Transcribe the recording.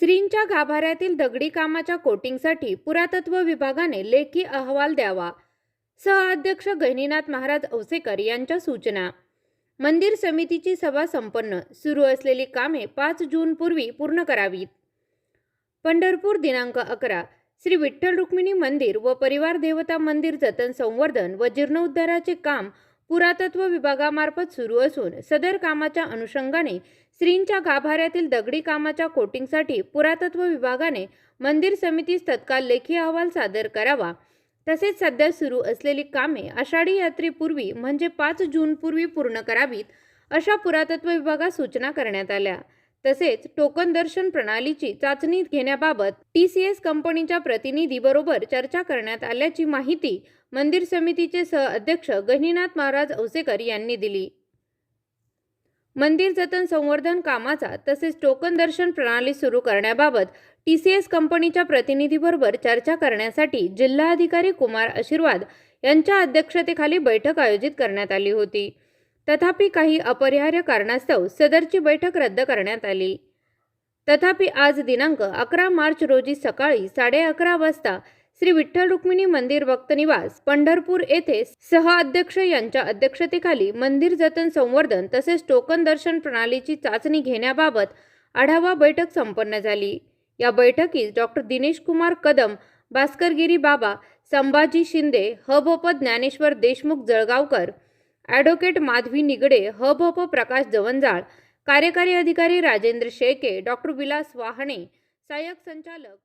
श्रींच्या गाभाऱ्यातील दगडी कामाच्या कोटिंगसाठी पुरातत्व विभागाने लेखी अहवाल द्यावा. सहअध्यक्ष गहिनीनाथ महाराज औसेकर यांच्या सूचना. मंदिर समितीची सभा संपन्न. सुरू असलेली कामे पाच जूनपूर्वी पूर्ण करावीत. पंढरपूर दिनांक अकरा. श्री विठ्ठल रुक्मिणी मंदिर व परिवार देवता मंदिर जतन संवर्धन व जीर्णोद्धाराचे काम पुरातत्व विभागामार्फत सुरू असून सदर कामाच्या अनुषंगाने श्रींच्या गाभाऱ्यातील दगडी कामाच्या कोटिंगसाठी पुरातत्व विभागाने मंदिर समितीस तत्काळ लेखी अहवाल सादर करावा. तसेच सध्या सुरू असलेली कामे आषाढी यात्रेपूर्वी म्हणजे पाच जूनपूर्वी पूर्ण करावीत अशा पुरातत्व विभागात सूचना करण्यात आल्या. तसेच टोकन दर्शन प्रणालीची चाचणी घेण्याबाबत टी सी एस कंपनीच्या प्रतिनिधीबरोबर चर्चा करण्यात आल्याची माहिती मंदिर समितीचे सहअध्यक्ष गहिनीनाथ महाराज औसेकर यांनी दिली. मंदिर जतन संवर्धन कामाचा तसेच टोकन दर्शन प्रणाली सुरू करण्याबाबत टी सी एस कंपनीच्या प्रतिनिधीबरोबर चर्चा करण्यासाठी जिल्हाधिकारी कुमार आशीर्वाद यांच्या अध्यक्षतेखाली बैठक आयोजित करण्यात आली होती. तथापि काही अपरिहार्य कारणास्तव सदरची बैठक रद्द करण्यात आली. तथापि आज दिनांक अकरा मार्च रोजी सकाळी साडे अकरा वाजता श्री विठ्ठल रुक्मिणी मंदिर भक्त निवास पंढरपूर येथे सहअध्यक्ष यांच्या अध्यक्षतेखाली मंदिर जतन संवर्धन तसेच टोकन दर्शन प्रणालीची चाचणी घेण्याबाबत आढावा बैठक संपन्न झाली. या बैठकीत डॉक्टर दिनेश कुमार कदम भास्करगिरी बाबा संभाजी शिंदे हभोप ज्ञानेश्वर देशमुख जळगावकर ॲडव्होकेट माधवी निगडे हभोप प्रकाश जवंजाळ कार्यकारी अधिकारी राजेंद्र शेके डॉक्टर विलास वाहणे सहाय्यक संचालक